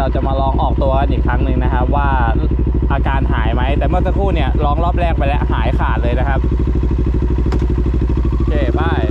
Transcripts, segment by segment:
เราจะมาลองออกตัวกันอีกครั้งหนึ่งนะครับ ว่าอาการหายไหม แต่เมื่อสักครู่เนี่ยลองรอบแรกไปแล้วหายขาดเลยนะครับ โอเคบาย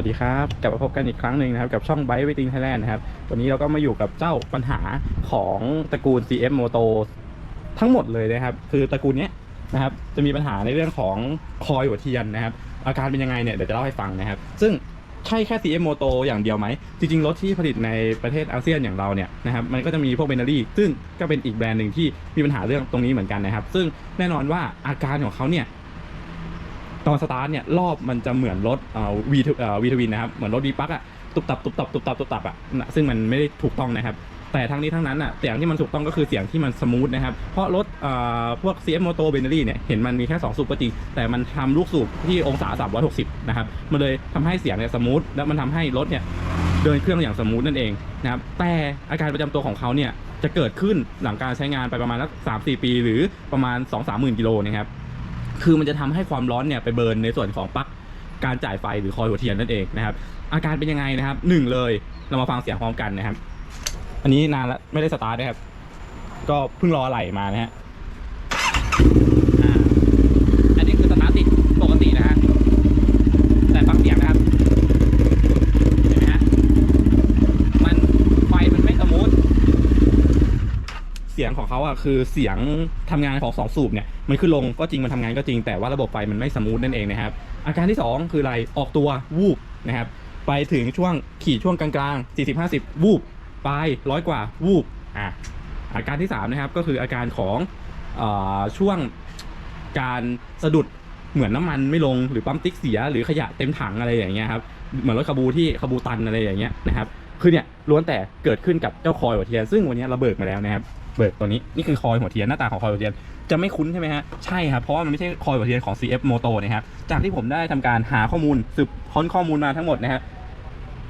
วัสดีครับ กลับมาพบกันอีกครั้งหนึ่งนะครับ กับช่อง b i ์ e Waiting Thailand นะครับ วันนี้เราก็มาอยู่กับเจ้าปัญหาของตระกูล CF Moto ทั้งหมดเลยนะครับ คือตระกูลนี้นะครับ จะมีปัญหาในเรื่องของคอยหัวเทียนนะครับ อาการเป็นยังไงเนี่ย เดี๋ยวจะเล่าให้ฟังนะครับ ซึ่งใช่แค่ CF Moto อย่างเดียวไหม จริง ๆ รถที่ผลิตในประเทศอาเซียนอย่างเราเนี่ยนะครับ มันก็จะมีพวกเบนนารี่ ซึ่งก็เป็นอีกแบรนด์หนึ่งที่มีปัญหาเรื่องตรงนี้เหมือนกันนะครับ ซึ่งแน่นอนว่าอาการของเขาเนี่ย ตอนสตาร์ทเนี่ยรอบมันจะเหมือนรถเอ่อวีเอ่อวีทวินนะครับเหมือนรถวีปักอะตุบตับตุบตับตุบตับตุบตับอะนะซึ่งมันไม่ได้ถูกต้องนะครับ แต่ทั้งนี้ทั้งนั้นอะเสียงที่มันถูกต้องก็คือเสียงที่มันสมูทนะครับ เพราะรถเอ่อพวก CF Moto b e n n e r y เนี่ยเห็นมันมีแค่ 2 สูบก็จริง แต่มันทำลูกสูบที่องศา 360 นะครับ มันเลยทำให้เสียงเนี่ยสมูทและมันทำให้รถเนี่ยเดินเครื่องอย่างสมูทนั่นเองนะครับแต่อาการประจำตัวของเขาเนี่ยจะเกิดขึ้นหลังการใช้งานไปประมาณสักสามสี่ปี หรือประมาณ 2 3 0 0 0 0กิโลนะครับ คือมันจะทำให้ความร้อนเนี่ยไปเบิร์นในส่วนของปลั๊กการจ่ายไฟหรือคอยหัวเทียนนั่นเองนะครับ อาการเป็นยังไงนะครับหนึ่งเลยเรามาฟังเสียงพร้อมกันนะครับ อันนี้นานแล้วไม่ได้สตาร์ทนะครับ ก็เพิ่งรอไหลมานะฮะอ่าอันนี้คือสตาร์ทติดปกตินะฮะแต่ฟังเสียงนะครับเห็นไหมฮะมันไฟมันไม่สมูท เสียงข อะคือเสียงทำงานของสองสูบเนี่ยมันขึ้นลงก็จริงมันทำงานก็จริงแต่ว่าระบบไฟมันไม่สมูทนั่นเองนะครับอาการที่สองคืออะไรออกตัววูบนะครับไปถึงช่วงขี่ช่วงกลางๆ 40 50 วูบปลายร้อยกว่าวูบอะอาการที่สามนะครับก็คืออาการของอช่วงการสะดุดเหมือนน้ำมันไม่ลงหรือปั๊มติ๊กเสียหรือขยะเต็มถังอะไรอย่างเงี้ยครับเหมือนรถคาบูที่คาบูตันอะไรอย่างเงี้ยนะครับคือเนี่ยล้วนแต่เกิดขึ้นกับเจ้าคอยหัวเทียนซึ่งวันนี้เราเบิกมาแล้วนะครับ เบิกตัวนี้นี่คือคอยหัวเทียนหน้าตาของคอยหัวเทียนจะไม่คุ้นใช่ไหมฮะใช่ครับเพราะว่ามันไม่ใช่คอยหัวเทียนของ CF Moto นะครับจากที่ผมได้ทำการหาข้อมูลสืบค้นข้อมูลมาทั้งหมดนะฮะ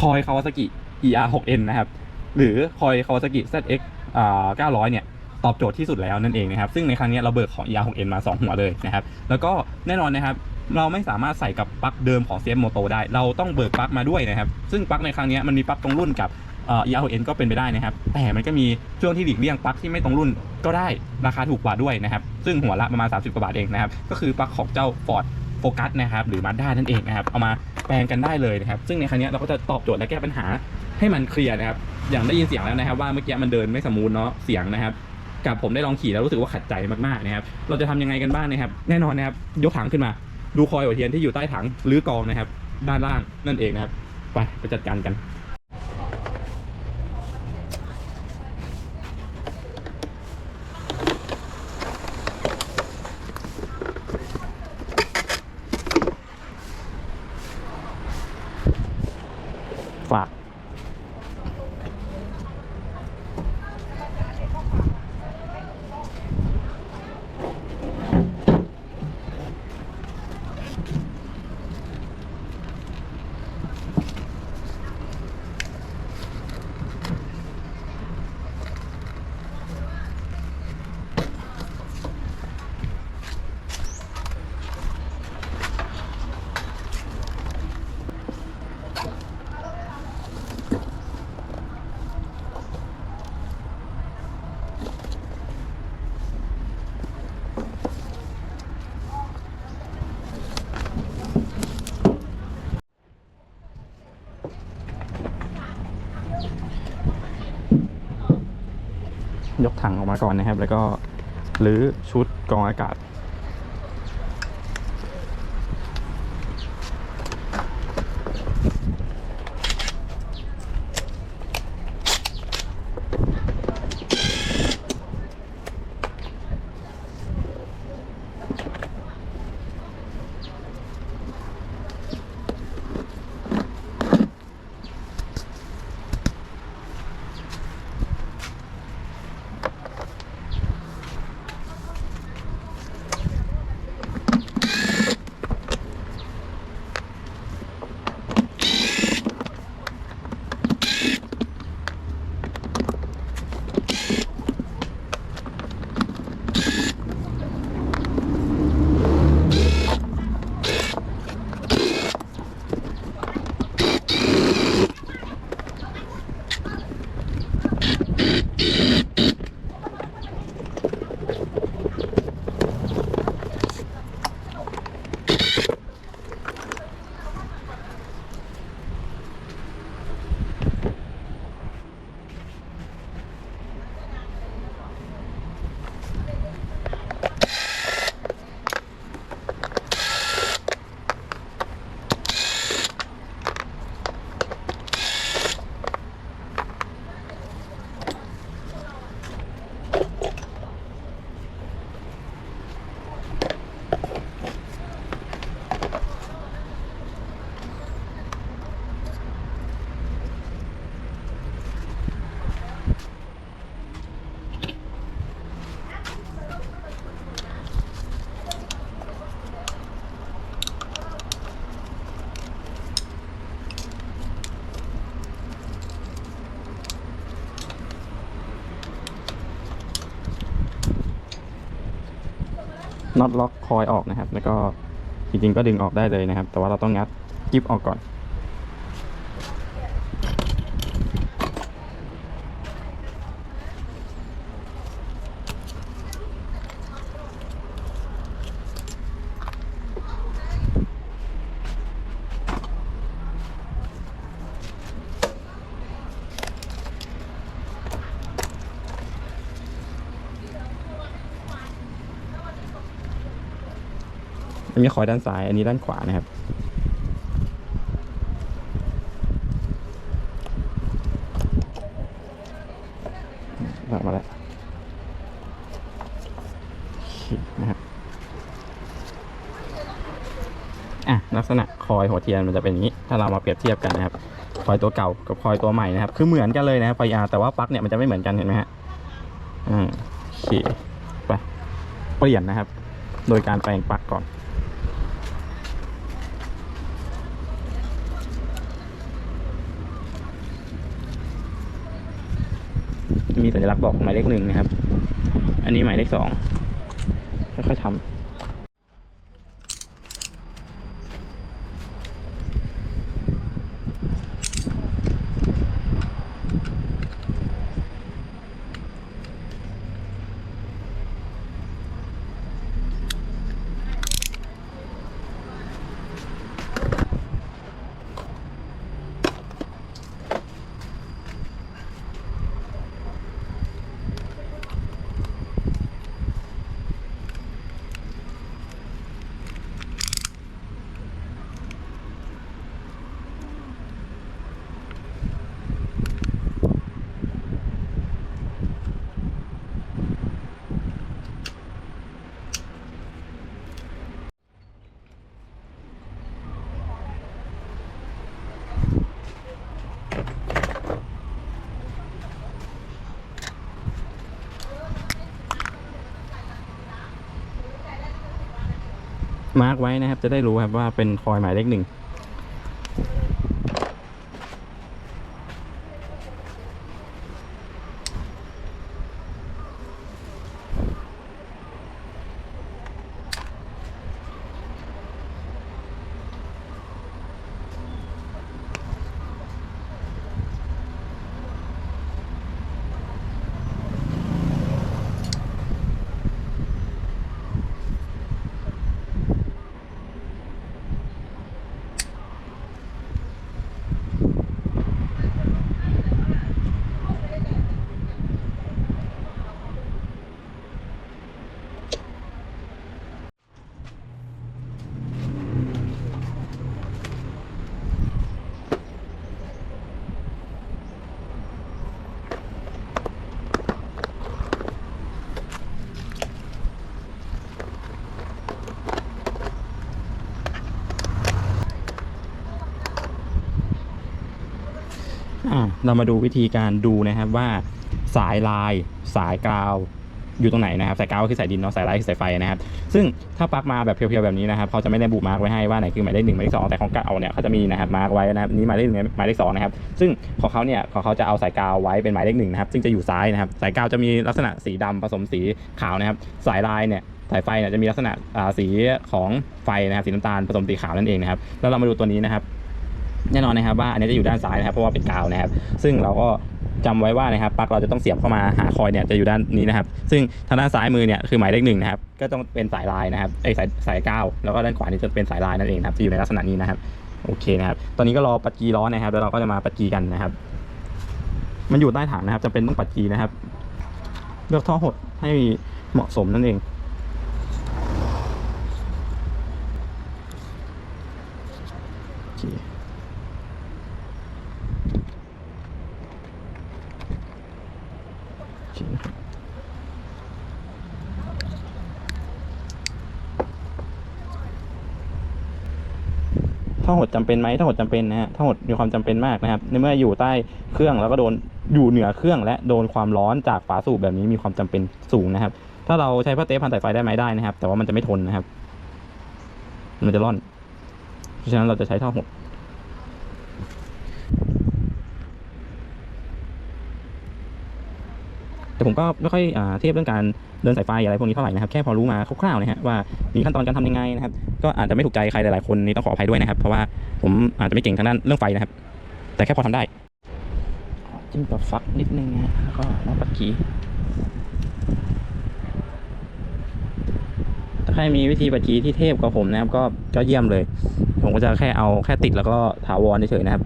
คอยคาวาซากิ ER6N นะครับหรือคอยคาวาซากิ ZX900 เนี่ยตอบโจทย์ที่สุดแล้วนั่นเองนะครับ ซึ่งในครั้งนี้เราเบิกของ ER6N มา 2 หัวเลยนะครับ แล้วก็แน่นอนนะครับเราไม่สามารถใส่กับปลั๊กเดิมของ CF Moto ได้ เราต้องเบิกปลั๊กมาด้วยนะครับ ซึ่งปลั๊กในครั้งนี้มันมีปลั๊กตรงรุ่นกับ เอ่อ ER6N ก็เป็นไปได้นะครับ แต่มันก็มีช่วงที่หลีกเลี่ยงปลั๊กที่ไม่ตรงรุ่นก็ได้ราคาถูกกว่าด้วยนะครับ ซึ่งหัวละประมาณ 30 กว่าบาทเองนะครับ ก็คือปลั๊กของเจ้า Ford Focus นะครับหรือ Mazda นั่นเองนะครับ เอามาแปลงกันได้เลยนะครับ ซึ่งในครั้งนี้เราก็จะตอบโจทย์และแก้ปัญหาให้มันเคลียร์นะครับ อย่างได้ยินเสียงแล้วนะครับ ว่าเมื่อกี้มันเดินไม่สมูทเนาะเสียงนะครับกับผมได้ลองขี่แล้วรู้สึกว่าขัดใจมากๆนะครับ เราจะทำยังไงกันบ้างนะครับ แน่นอนนะครับ ยกถังขึ้นมา ดูคอยหัวเทียนที่อยู่ใต้ถังหรือกองนะครับ ด้านล่างนั่นเองนะครับ ไปไปจัดการกัน ยกถังออกมาก่อนนะครับ แล้วก็หรือชุดกรองอากาศ น็อตล็อกคอยออกนะครับ แล้วก็จริงๆก็ดึงออกได้เลยนะครับ แต่ว่าเราต้องงัดกิฟออกก่อน อันนี้คอยด้านซ้าย อันนี้ด้านขวานะครับมาแล้วนะครับอะลักษณะคอยหัวเทียนมันจะเป็นอย่างนี้ ถ้าเรามาเปรียบเทียบกันนะครับ คอยตัวเก่ากับคอยตัวใหม่นะครับ คือเหมือนกันเลยนะครับไฟอาแต่ว่าปลั๊กเนี่ยมันจะไม่เหมือนกันเห็นไหมฮะอ่าโอเคไปเปลี่ยนนะครับ โดยการแปลงปลั๊กก่อน มีสัญลักษณ์บอกหมายเลขหนึ่งนะครับ อันนี้หมายเลขสองค่อยๆทำ มาร์กไว้นะครับ จะได้รู้ครับว่าเป็นคอยหมายเลขหนึ่ง เรามาดูวิธีการดูนะครับว่าสายลายสายกาวอยู่ตรงไหนนะครับสายกาวก็คือสายดินเนาะสายลายคือสายไฟนะครับ ซึ่งถ้าปลั๊กมาแบบเพียวๆแบบนี้นะครับเขาจะไม่ได้บุมาร์กไว้ให้ว่าไหนคือหมายเลขหนึ่งหมายเลขสองแต่ของเก่าเนี่ยเขาจะมีนะครับมาร์กไว้นะครับนี่หมายเลขหนึ่งหมายเลขสองนะครับซึ่งของเขาเนี่ยของเขาจะเอาสายกาวไว้เป็นหมายเลขหนึ่งนะครับซึ่งจะอยู่ซ้ายนะครับสายกาวจะมีลักษณะสีดำผสมสีขาวนะครับ สายลายเนี่ยสายไฟเนี่ยจะมีลักษณะสีของไฟนะครับสีน้ำตาลผสมสีขาวนั่นเองนะครับแล้วเรามาดูตัวนี้นะครับ แน่นอนนะครับว่าอันนี้จะอยู่ด้านซ้ายนะครับเพราะว่าเป็นกาวนะครับ ซึ่งเราก็จำไว้ว่านะครับปลั๊กเราจะต้องเสียบเข้ามาหาคอยเนี่ยจะอยู่ด้านนี้นะครับ ซึ่งทางด้านซ้ายมือเนี่ยคือหมายเลขหนึ่งนะครับก็ต้องเป็นสายลายนะครับไอยสายสายกาวแล้วก็ด้านขวานี่จะเป็นสายลายนั่นเองนะครับจะอยู่ในลักษณะนี้นะครับโอเคนะครับ ตอนนี้ก็รอปัดกีร้อนนะครับ แล้วเราก็จะมาปัดกีกันนะครับ มันอยู่ใต้ฐานนะครับจำเป็นต้องปัดกีนะครับ เลือกท่อหดให้เหมาะสมนั่นเอง โอเค โอเคนะครับ ถ้าหดจำเป็นไหมถ้าหดจำเป็นนะฮะถ้าหดมีความจำเป็นมากนะครับ ในเมื่ออยู่ใต้เครื่องแล้วก็โดนอยู่เหนือเครื่อง และโดนความร้อนจากฝาสูบแบบนี้มีความจำเป็นสูงนะครับ ถ้าเราใช้ผ้าเทปพันสายไฟได้ไหมได้นะครับ แต่ว่ามันจะไม่ทนนะครับ มันจะร่อน เพราะฉะนั้นเราจะใช้ท่อหด แต่ผมก็ไม่ค่อยอเทียบเรื่องการเดินสายไฟอะไรพวกนี้เท่าไหร่นะครับแค่พอรู้มาคร่าวๆนะฮะว่ามีขั้นตอนการทำยังไงนะครับก็อาจจะไม่ถูกใจใครหลายๆคนนี่ต้องขออภัยด้วยนะครับ เพราะว่าผมอาจจะไม่เก่งทางด้านเรื่องไฟนะครับ แต่แค่พอทำได้จิ้มกับฟักนิดนึงนะแล้วก็น้ำปัดกีถ้าใครมีวิธีปัดกีที่เทพกว่าผมนะครับก็ก็เยี่ยมเลย ผมก็จะแค่เอาแค่ติดแล้วก็ถาวรเฉยๆนะครับ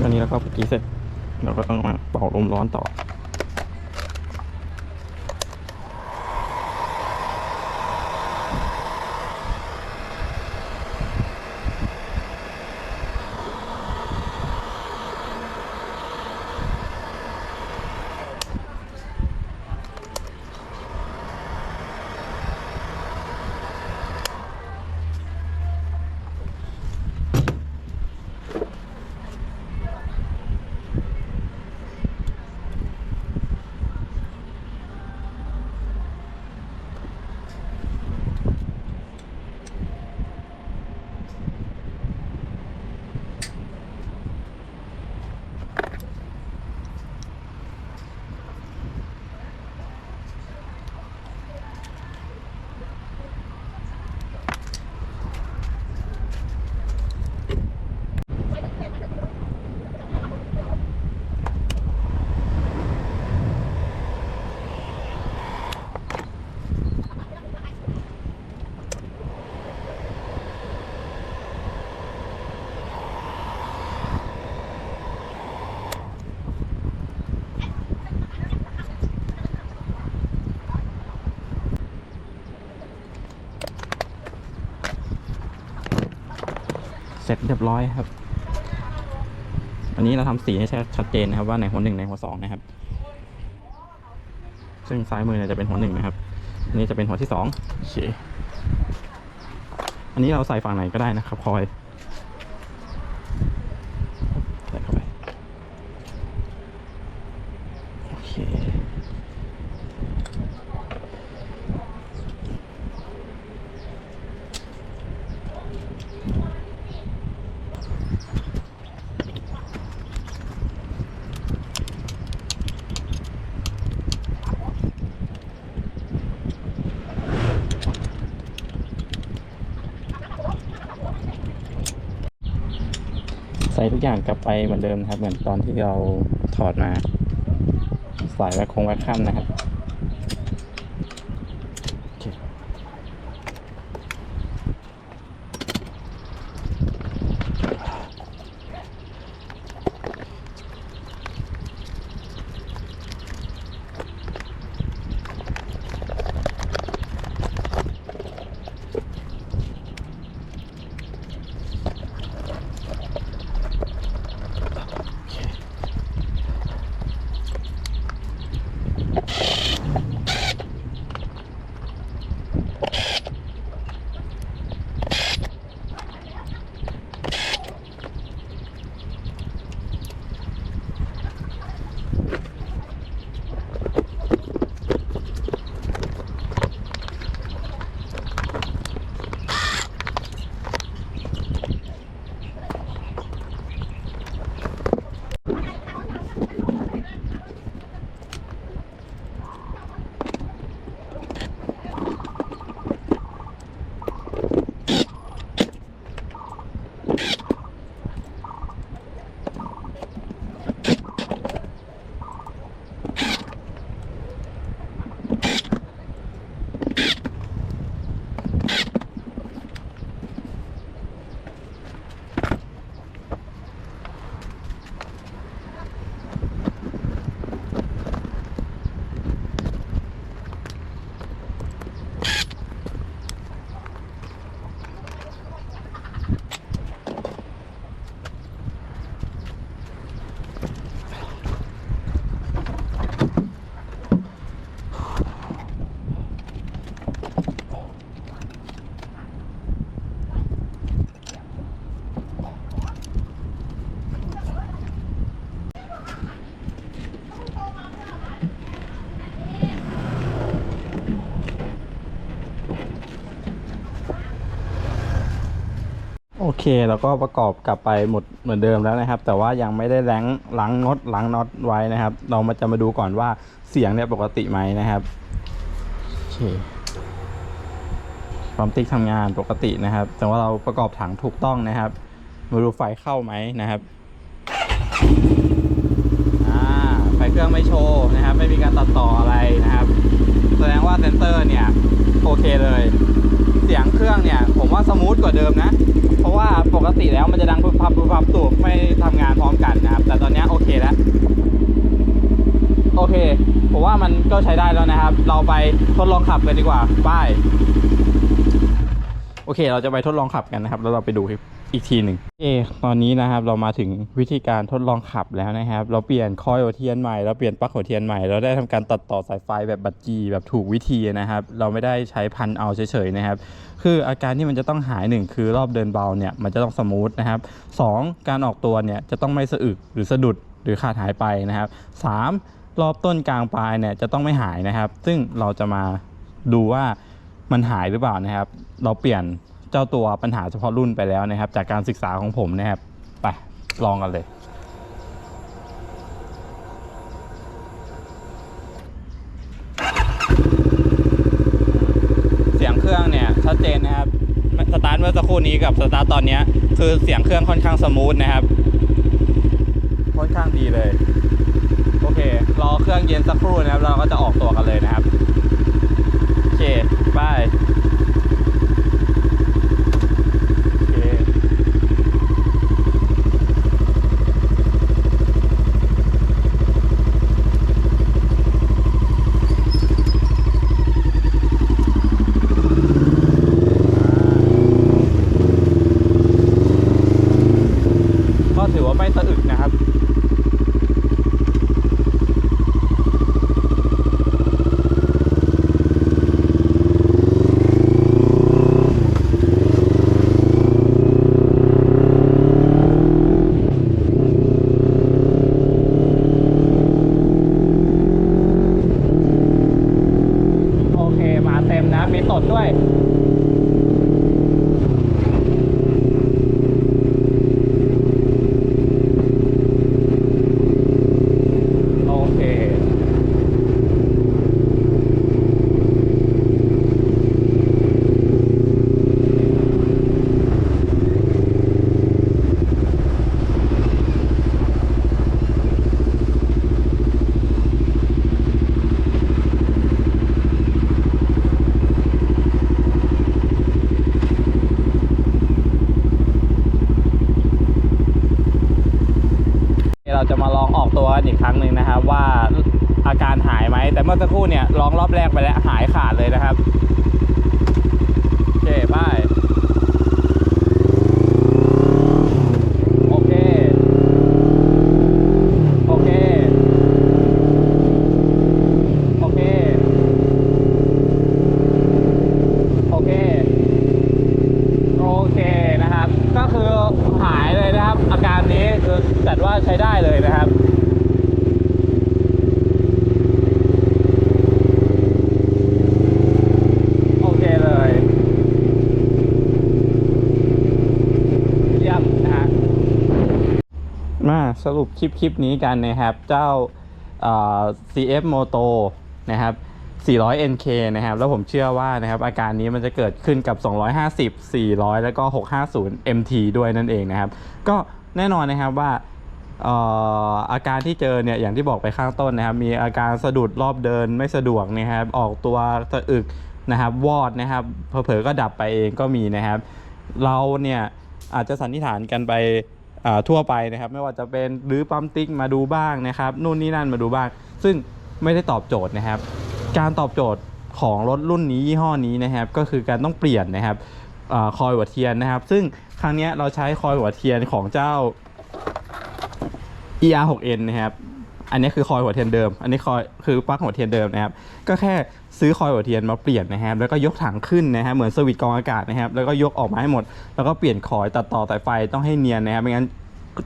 วันนี้เราก็เมื่อกี้เสร็จ เราก็ต้องมาเป่าลมร้อนต่อ เรียบร้อยครับ อันนี้เราทำสีให้ชัดเจนนะครับว่าในหัวหนึ่งในหัวสองนะครับ ซึ่งซ้ายมือเนี่ยจะเป็นหัวหนึ่งนะครับ อันนี้จะเป็นหัวที่สองโอเค อันนี้เราใส่ฝั่งไหนก็ได้นะครับ คอย ใส่เข้าไป โอเค ใส่ทุก อย่างกลับไปเหมือนเดิมครับ เหมือนตอนที่เราถอดมา สายแวคคงแวคคัมนะครับ เคแล้วก็ประกอบกลับไปหมดเหมือนเดิมแล้วนะครับ แต่ว่ายังไม่ได้แล้งล้างน็อตล้างน็อตไว้นะครับ เรามาจะมาดูก่อนว่าเสียงเนี่ยปกติไหมนะครับโอเคปั๊มติ๊กทำงานปกตินะครับ แต่ว่าเราประกอบถังถูกต้องนะครับ มาดูไฟเข้าไหมนะครับไฟเครื่องไม่โชว์นะครับ ไม่มีการตัดต่ออะไรนะครับ แสดงว่าเซนเซอร์เนี่ยโอเคเลย เสียงเครื่องเนี่ย ผมว่าสมูทกว่าเดิมนะ เพราะว่าปกติแล้วมันจะดังปุ๊บพับปุ๊บพับตูบไม่ทำงานพร้อมกันนะครับ แต่ตอนนี้โอเคแล้ว โอเค ผมว่ามันก็ใช้ได้แล้วนะครับ เราไปทดลองขับกันดีกว่าป้าย โอเค เราจะไปทดลองขับกันนะครับ แล้วเราไปดูอีกทีหนึ่งเอตอนนี้นะครับเรามาถึงวิธีการทดลองขับแล้วนะครับ เราเปลี่ยนคอยหัวเทียนใหม่เราเปลี่ยนปลั๊กหัวเทียนใหม่เราได้ทำการตัดต่อสายไฟแบบบัตจีแบบถูกวิธีนะครับ เราไม่ได้ใช้พันเอาเฉยๆนะครับ คืออาการที่มันจะต้องหายหนึ่งคือรอบเดินเบาเนี่ยมันจะต้องสมูทนะครับสองการออกตัวเนี่ยจะต้องไม่สะอึกหรือสะดุดหรือขาดหายไปนะครับสามรอบต้นกลางปลายเนี่ยจะต้องไม่หายนะครับ ซึ่งเราจะมาดูว่ามันหายหรือเปล่านะครับ เราเปลี่ยนเจ้าตัวปัญหาเฉพาะรุ่นไปแล้วนะครับ จากการศึกษาของผมนะครับ ไปลองกันเลย เสียงเครื่องเนี่ยชัดเจนนะครับสตาร์ทเมื่อสักครู่นี้กับสตาร์ทตอนนี้คือเสียงเครื่องค่อนข้างสมูทนะครับ ค่อนข้างดีเลย โอเค รอเครื่องเย็นสักครู่นะครับ เราก็จะออกตัวกันเลยนะครับ โอเคบาย สรุปคลิปคลิปนี้กันนะครับ เจ้า CF Moto นะครับ 400 NK นะครับ แล้วผมเชื่อว่านะครับอาการนี้มันจะเกิดขึ้นกับ 250 400 แล้วก็ 650 MT ด้วยนั่นเองนะครับ ก็แน่นอนนะครับว่าอาการที่เจอเนี่ยอย่างที่บอกไปข้างต้นนะครับ มีอาการสะดุดรอบเดินไม่สะดวกนะครับ ออกตัวสะอึกนะครับ วอดนะครับเผลอๆก็ดับไปเองก็มีนะครับ เราเนี่ยอาจจะสันนิษฐานกันไป ทั่วไปนะครับ ไม่ว่าจะเป็นหรือปั๊มติ๊กมาดูบ้างนะครับนู่นนี่นั่นมาดูบ้าง ซึ่งไม่ได้ตอบโจทย์นะครับ การตอบโจทย์ของรถรุ่นนี้ยี่ห้อนี้นะครับ ก็คือการต้องเปลี่ยนนะครับอคอยหัวเทียนนะครับ ซึ่งครั้งนี้เราใช้คอยหัวเทียนของเจ้า ER6N นะครับ อันนี้คือคอยหัวเทียนเดิม อันนี้คอยคือปลั๊กหัวเทียนเดิมนะครับ ก็แค่ ซื้อคอยหัวเทียนมาเปลี่ยนนะครับแล้วก็ยกถังขึ้นนะครับเหมือนสวิตช์กองอากาศนะครับแล้วก็ยกออกมาให้หมด แล้วก็เปลี่ยนคอยตัดต่อสายไฟต้องให้เนียนนะครับไม่งั้น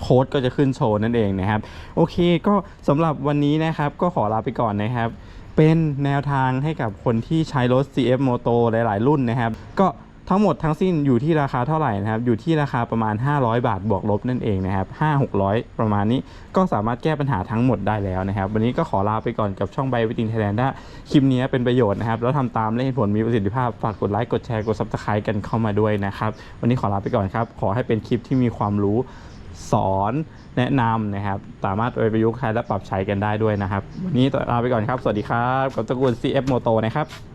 โค้ดก็จะขึ้นโชว์นั่นเองนะครับ โอเคก็สำหรับวันนี้นะครับก็ขอลาไปก่อนนะครับ เป็นแนวทางให้กับคนที่ใช้รถ CF Moto หลาย ๆ รุ่นนะครับ ก็ ทั้งหมดทั้งสิ้นอยู่ที่ราคาเท่าไหร่นะครับ อยู่ที่ราคาประมาณ 500 บาทบวกลบนั่นเองนะครับ5 600 ประมาณนี้ก็สามารถแก้ปัญหาทั้งหมดได้แล้วนะครับ วันนี้ก็ขอลาไปก่อนกับช่องใบวิติงไทยแลนด์ถ้าคลิปนี้เป็นประโยชน์นะครับ แล้วทำตามและเห็นผลมีประสิทธิภาพ ฝากกดไลค์กดแชร์กด subscribe กันเข้ามาด้วยนะครับ วันนี้ขอลาไปก่อนครับ ขอให้เป็นคลิปที่มีความรู้สอนแนะนำนะครับ สามารถไปประยุกต์ใช้และปรับใช้กันได้ด้วยนะครับ วันนี้ลาไปก่อนครับ สวัสดีครับ กับตระกูล CF Moto นะครับ